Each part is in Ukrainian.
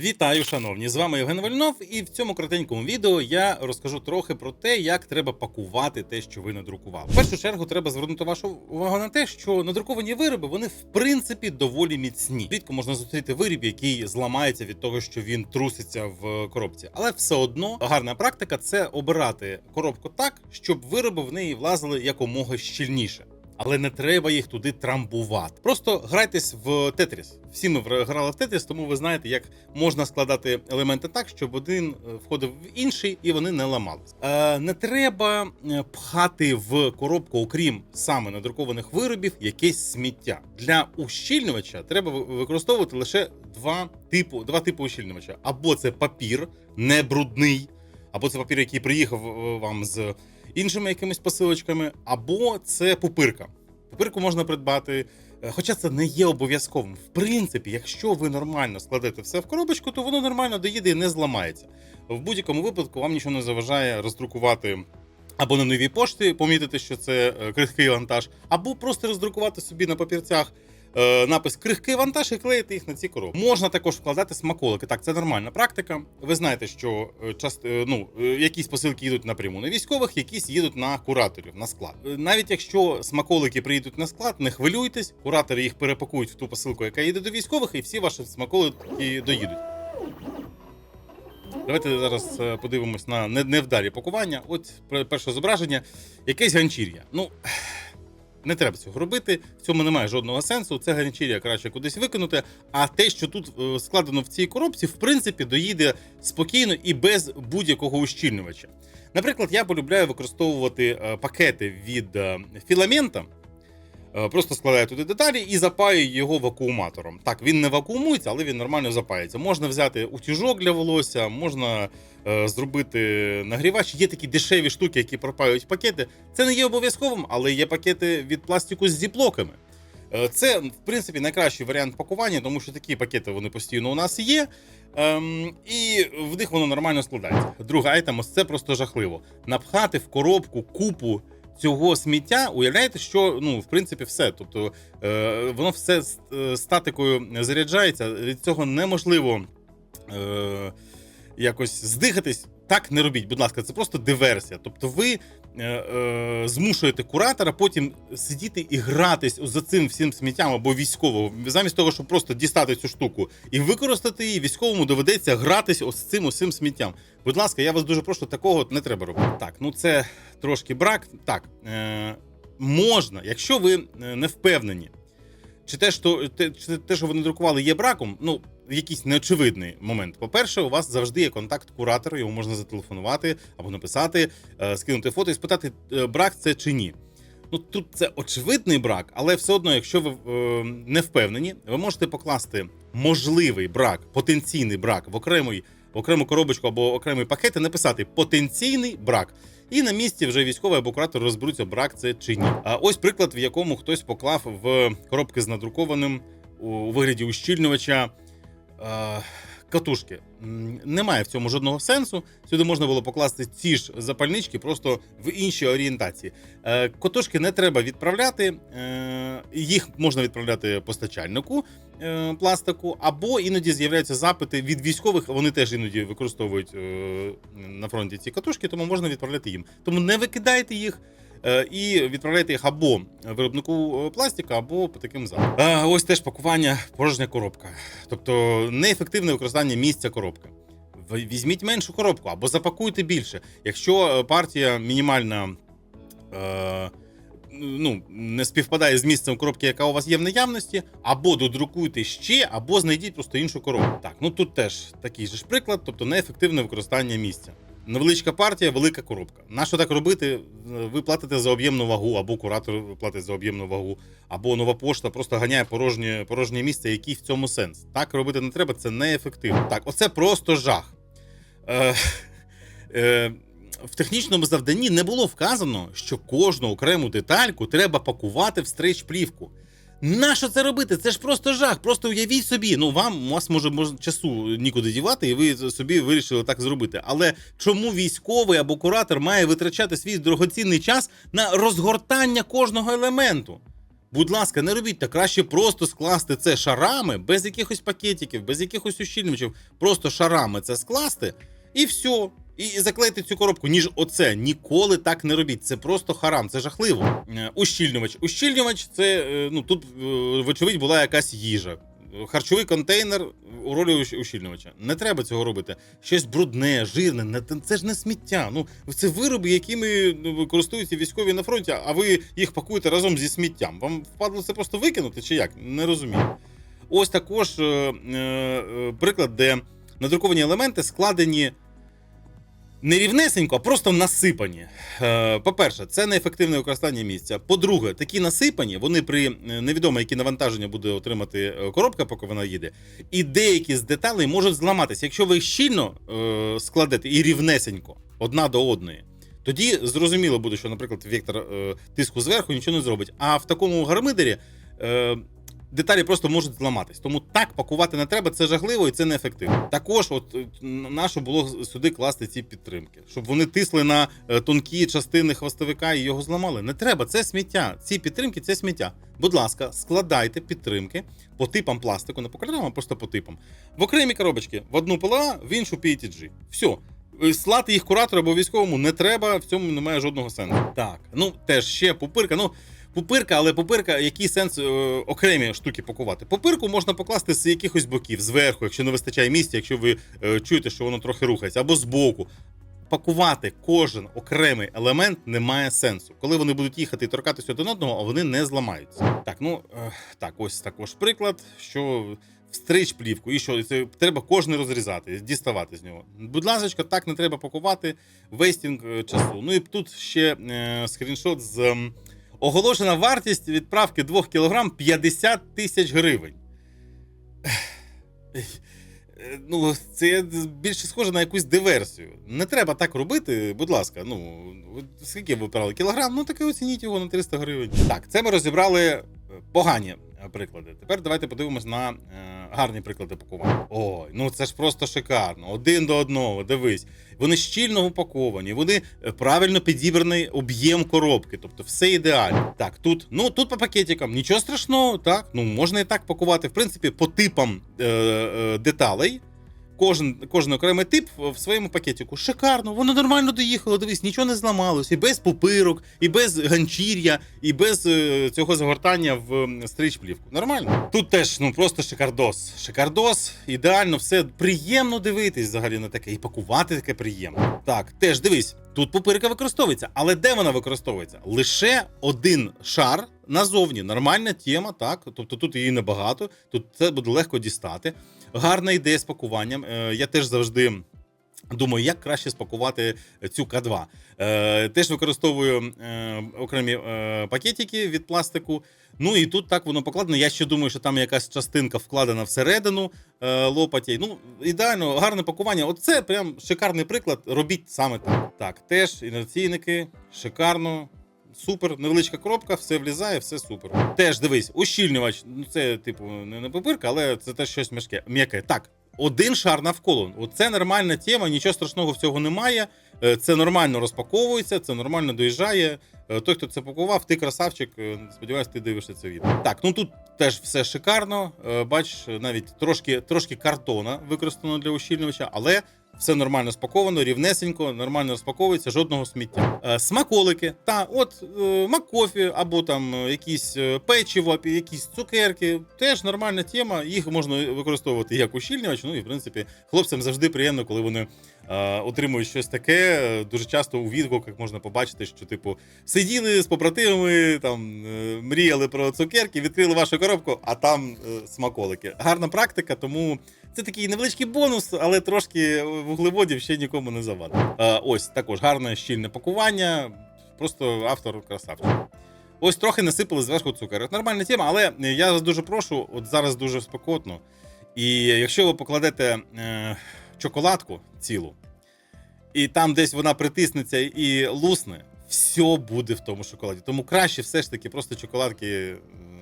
Вітаю, шановні! З вами Євген Вольнов, і в цьому коротенькому відео я розкажу трохи про те, як треба пакувати те, що ви надрукували. В першу чергу треба звернути вашу увагу на те, що надруковані вироби вони в принципі доволі міцні. Рідко можна зустріти виріб, який зламається від того, що він труситься в коробці, але все одно гарна практика це обирати коробку так, щоб вироби в неї влазили якомога щільніше. Але не треба їх туди трамбувати. Просто грайтесь в Тетріс. Всі ми грали в Тетріс, тому ви знаєте, як можна складати елементи так, щоб один е, входив в інший і вони не ламались. Е, не треба е, пхати в коробку, окрім саме надрукованих виробів, якесь сміття. Для ущільнювача треба використовувати лише два типу, два типи ущільнювача: або це папір, не брудний, або це папір, який приїхав вам з іншими якимись посилочками, або це пупирка. Пупирку можна придбати, е, хоча це не є обов'язковим. В принципі, якщо ви нормально складете все в коробочку, то воно нормально доїде і не зламається. В будь-якому випадку вам нічого не заважає роздрукувати. Або на новій пошті помітити, що це е, крихкий вантаж, або просто роздрукувати собі на папірцях е, напис крихкий вантаж і клеїти їх на ці коробки. Можна також вкладати смаколики. Так, це нормальна практика. Ви знаєте, що е, часто е, ну якісь посилки їдуть напряму на військових, якісь їдуть на кураторів на склад. Навіть якщо смаколики приїдуть на склад, не хвилюйтесь, куратори їх перепакують в ту посилку, яка їде до військових, і всі ваші смаколики доїдуть. Давайте зараз подивимось на невдалі пакування. От перше зображення, якесь ганчір'я. Ну не треба цього робити. В цьому немає жодного сенсу. Це ганчір'я краще кудись викинути. А те, що тут е, складено в цій коробці, в принципі, доїде спокійно і без будь-якого ущільнювача. Наприклад, я полюбляю використовувати е, пакети від е, філамента. Е, Просто складаю туди деталі і запаю його вакууматором. Так, він не вакуумується, але він нормально запається. Можна взяти утюжок для волосся, можна е, зробити нагрівач. Є такі дешеві штуки, які пропаюють пакети. Це не є обов'язковим, але є пакети від пластику з зіплоками. Е, Це, в принципі, найкращий варіант пакування, тому що такі пакети вони постійно у нас є, ем, і в них воно нормально складається. Другий айтем, ось це просто жахливо. Напхати в коробку купу цього сміття, уявляєте, що ну, в принципі, все. Тобто е, воно все е, статикою заряджається. Від цього неможливо е, якось здихатись. Так не робіть, будь ласка, це просто диверсія. Тобто, ви змушуєте куратора потім сидіти і гратись за цим всім сміттям або військового, замість того, щоб просто дістати цю штуку і використати її, військовому доведеться гратись ось цим усім сміттям. Будь ласка, я вас дуже прошу, такого не треба робити. Так, ну це трошки брак. Так, е, можна, якщо ви е, не впевнені, чи те, що те, чи те, що ви надрукували, є браком, ну якийсь неочевидний момент. По-перше, у вас завжди є контакт куратора, йому можна зателефонувати або написати, е, скинути фото і спитати, е, брак це чи ні. Ну тут це очевидний брак, але все одно, якщо ви е, не впевнені, ви можете покласти можливий брак, потенційний брак в окремий, в окрему коробочку або окремий пакет і написати потенційний брак. І на місці вже військовий або куратор розберуться, брак це чи ні. А ось приклад, в якому хтось поклав в коробки з надрукованим у вигляді ущільнювача катушки. Немає в цьому жодного сенсу. Сюди можна було покласти ці ж запальнички, просто в іншій орієнтації. Е, Катушки не треба відправляти, е, їх можна відправляти постачальнику е, пластику, або іноді з'являються запити від військових. Вони теж іноді використовують на фронті ці катушки, тому можна відправляти їм. Тому не викидайте їх. Е, І відправляйте їх або виробнику е, пластика, або по таким запитам. Е, Ось теж пакування порожня коробка, тобто неефективне використання місця коробки. Візьміть меншу коробку або запакуйте більше. Якщо партія мінімальна е, ну, не співпадає з місцем коробки, яка у вас є в наявності, або додрукуйте ще, або знайдіть просто іншу коробку. Так, ну тут теж такий же ж приклад, тобто неефективне використання місця. Невеличка партія, велика коробка. Нащо так робити? Ви платите за об'ємну вагу, або куратор платить за об'ємну вагу, або нова пошта просто ганяє порожнє, порожнє місце. Який в цьому сенс? Так робити не треба, це неефективно. Так, оце просто жах. Е, е, в технічному завданні не було вказано, що кожну окрему детальку треба пакувати в стрейч-плівку. Нащо це робити? Це ж просто жах. Просто уявіть собі. Ну вам у вас може, може часу нікуди дівати, і ви собі вирішили так зробити. Але чому військовий або куратор має витрачати свій дорогоцінний час на розгортання кожного елементу? Будь ласка, не робіть так. Краще просто скласти це шарами, без якихось пакетиків, без якихось ущільнювачів. Просто шарами це скласти, і все. І заклеїти цю коробку, ніж оце. Ніколи так не робіть. Це просто харам, це жахливо. Е, Ущільнювач. Ущільнювач це е, ну тут, е, вочевидь, була якась їжа. Харчовий контейнер у ролі ущільнювача. Не треба цього робити. Щось брудне, жирне, це ж не сміття. Ну це вироби, якими ну, користуються військові на фронті, а ви їх пакуєте разом зі сміттям. Вам впадло це просто викинути чи як? Не розумію. Ось також е, е, приклад, де надруковані елементи складені не рівнесенько, а просто насипані. Е, По-перше, це неефективне використання місця. По-друге, такі насипані, вони при е, невідомо, які навантаження буде отримати е, коробка, поки вона їде. І деякі з деталей можуть зламатися. Якщо ви щільно складете і рівнесенько одна до одної. Тоді зрозуміло буде, що, наприклад, вектор тиску зверху нічого не зробить. А в такому гармидері деталі просто можуть зламатись. Тому так пакувати не треба, це жахливо і це неефективно. Також, от е, нащо було сюди класти ці підтримки, щоб вони тисли на е, тонкі частини хвостовика і його зламали. Не треба, це сміття. Ці підтримки це сміття. Будь ласка, складайте підтримки по типам пластику, не по кольорам, а просто по типам. В окремі коробочки в одну ПЛА, в іншу PETG. Все. Слати їх куратору або військовому не треба, в цьому немає жодного сенсу. Так, ну теж ще пупирка. Ну, пупирка, але пупирка, який сенс е, окремі штуки пакувати? Пупирку можна покласти з якихось боків, зверху, якщо не вистачає місця, якщо ви е, чуєте, що воно трохи рухається, або збоку. Пакувати кожен окремий елемент не має сенсу. Коли вони будуть їхати і торкатися один одного, а вони не зламаються. Так, ну е, так, ось також приклад, що встрич плівку, і що це треба кожен розрізати, діставати з нього. Будь ласка, так не треба пакувати вейстінг е, часу. Ну і тут ще скріншот з оголошена вартість відправки 2 кг 50 тисяч гривень. Е, Ну, це більше схоже на якусь диверсію. Не треба так робити, будь ласка. Ну, скільки ви брали? Кілограм? Ну таки оцініть його на 300 гривень. Так, це ми розібрали е, погані приклади. Тепер давайте подивимось на е, гарні приклади пакування. Ой, ну це ж просто шикарно. Один до одного, дивись. Вони щільно упаковані, вони е, правильно підібраний об'єм коробки, тобто все ідеально. Так, тут, ну тут по пакетикам, нічого страшного, так. Ну можна і так пакувати. В принципі, по типам е, е, деталей. Кожен, кожен окремий тип в своєму пакетику. Шикарно, воно нормально доїхало. Дивись, нічого не зламалось. І без пупирок, і без ганчір'я, і без е, цього загортання в стріч-плівку. Нормально. Тут теж ну просто шикардос. Шикардос, ідеально, все приємно дивитись взагалі на таке, і пакувати таке приємно. Так, теж дивись, тут пупирка використовується, але де вона використовується? Лише один шар назовні. Нормальна тема, так. Тобто тут її небагато, тут це буде легко дістати. Гарна ідея з пакуванням. Е, Я теж завжди. Думаю, як краще спакувати цю К2. Е, теж використовую е, окремі е, пакетики від пластику. Ну і тут так воно покладено. Я ще думаю, що там якась частинка вкладена всередину е, лопатей. Ну, ідеально, гарне пакування. Оце прям шикарний приклад. Робіть саме так. Так, теж інерційники, шикарно. Супер, невеличка коробка, все влізає, все супер. Теж дивись, ущільнювач. Ну це, типу, не не папирка, але це теж щось м'яке. Так, один шар навколо. Оце нормальна тема, нічого страшного в цього немає. Е, Це нормально розпаковується, це нормально доїжджає. Е, Той, хто це пакував, ти красавчик. е, Сподіваюсь, ти дивишся це відео. Так, ну тут теж все шикарно. Е, Бач, навіть трошки, трошки картона використано для ущільнювача, але все нормально спаковано, рівнесенько, нормально розпаковується, жодного сміття. Е, смаколики, та от е, макофі або там е, якісь е, печиво, якісь цукерки. Теж нормальна тема. Їх можна використовувати як ущільнювач. Ну і в принципі, хлопцям завжди приємно, коли вони отримують щось таке. Е, Дуже часто у відгуках можна побачити, що типу сиділи з побратимами, там е, мріяли про цукерки, відкрили вашу коробку, а там е, смаколики. Гарна практика, тому. Це такий невеличкий бонус, але трошки вуглеводів ще нікому не завадить. Е, ось також гарне щільне пакування. Просто автор красавчик. Ось трохи насипали зверху цукерок. Нормальна тема, але я вас дуже прошу, от зараз дуже спекотно. І якщо ви покладете е, чоколадку цілу, і там десь вона притиснеться і лусне, все буде в тому шоколаді. Тому краще все ж таки просто чоколадки е,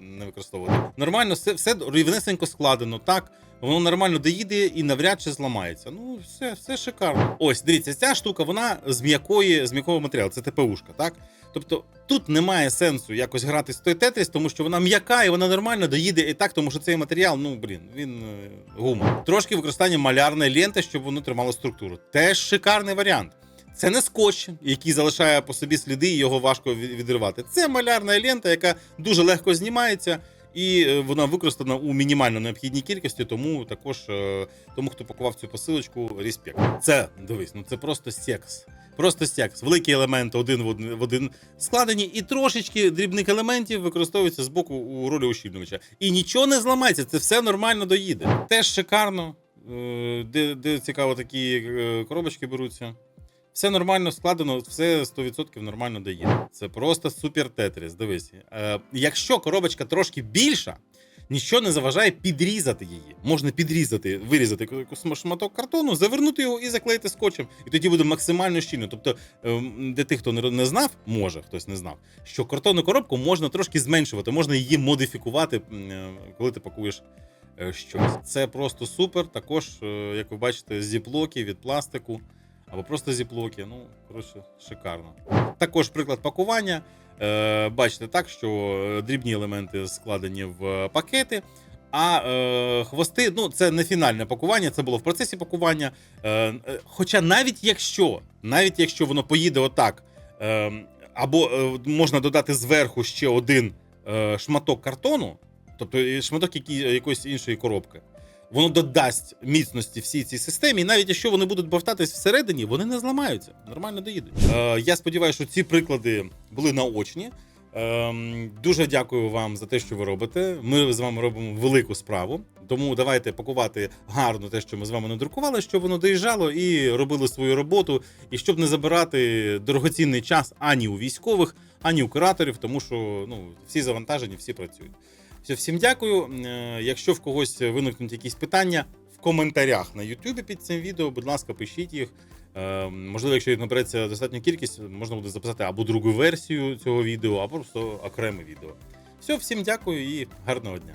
не використовувати. Нормально, все, все рівнесенько складено, так. Воно нормально доїде і навряд чи зламається. Ну, все, все шикарно. Ось, дивіться, ця штука, вона з м'якої, з м'якого матеріалу, це ТПУшка, так? Тобто тут немає сенсу якось грати з той тетріс, тому що вона м'яка і вона нормально доїде і так, тому що цей матеріал, ну блін, він е, гума. Трошки використання малярної ленти, щоб воно тримало структуру. Теж шикарний варіант. Це не скотч, який залишає по собі сліди, і його важко відривати. Це малярна лента, яка дуже легко знімається, і е, вона використана у мінімально необхідній кількості. Тому також е, тому, хто пакував цю посилочку, респект. Це дивись, ну це просто секс. Просто секс. Великі елементи один в один, в один складені, і трошечки дрібних елементів використовуються з боку у ролі ущільнювача. І нічого не зламається, це все нормально доїде. Теж шикарно. Е, Де, де цікаво, такі е, коробочки беруться. Все нормально складено, все 100% нормально доїде. Це просто супер тетріс. Дивись. Е, якщо коробочка трошки більша, нічого не заважає підрізати її. Можна підрізати, вирізати шматок картону, завернути його і заклеїти скотчем. І тоді буде максимально щільно. Тобто, ем, для тих, хто не знав, може хтось не знав, що картонну коробку можна трошки зменшувати, можна її модифікувати, е, коли ти пакуєш е, щось. Це просто супер. Також, е, як ви бачите, зіплоки від пластику або просто зіплоки. Ну, коротше, шикарно. Також приклад пакування. Е, бачите так, що е, дрібні елементи складені в пакети. А е, хвости, ну це не фінальне пакування, це було в процесі пакування. Е, е, хоча навіть якщо, навіть якщо воно поїде отак, е, або е, можна додати зверху ще один е, шматок картону, тобто е, шматок які, якоїсь іншої коробки, воно додасть міцності всій цій системі, і навіть якщо вони будуть бовтатись всередині, вони не зламаються, нормально доїдуть. Е, я сподіваюся, що ці приклади були наочні. Ем, дуже дякую вам за те, що ви робите. Ми з вами робимо велику справу. Тому давайте пакувати гарно те, що ми з вами надрукували, щоб воно доїжджало і робило свою роботу, і щоб не забирати дорогоцінний час ані у військових, ані у кураторів, тому що ну всі завантажені, всі працюють. Все, всім дякую. Е, Якщо в когось виникнуть якісь питання в коментарях на Ютубі під цим відео, будь ласка, пишіть їх. Е, Можливо, якщо їх набереться достатня кількість, можна буде записати або другу версію цього відео, або просто окреме відео. Все, всім дякую і гарного дня.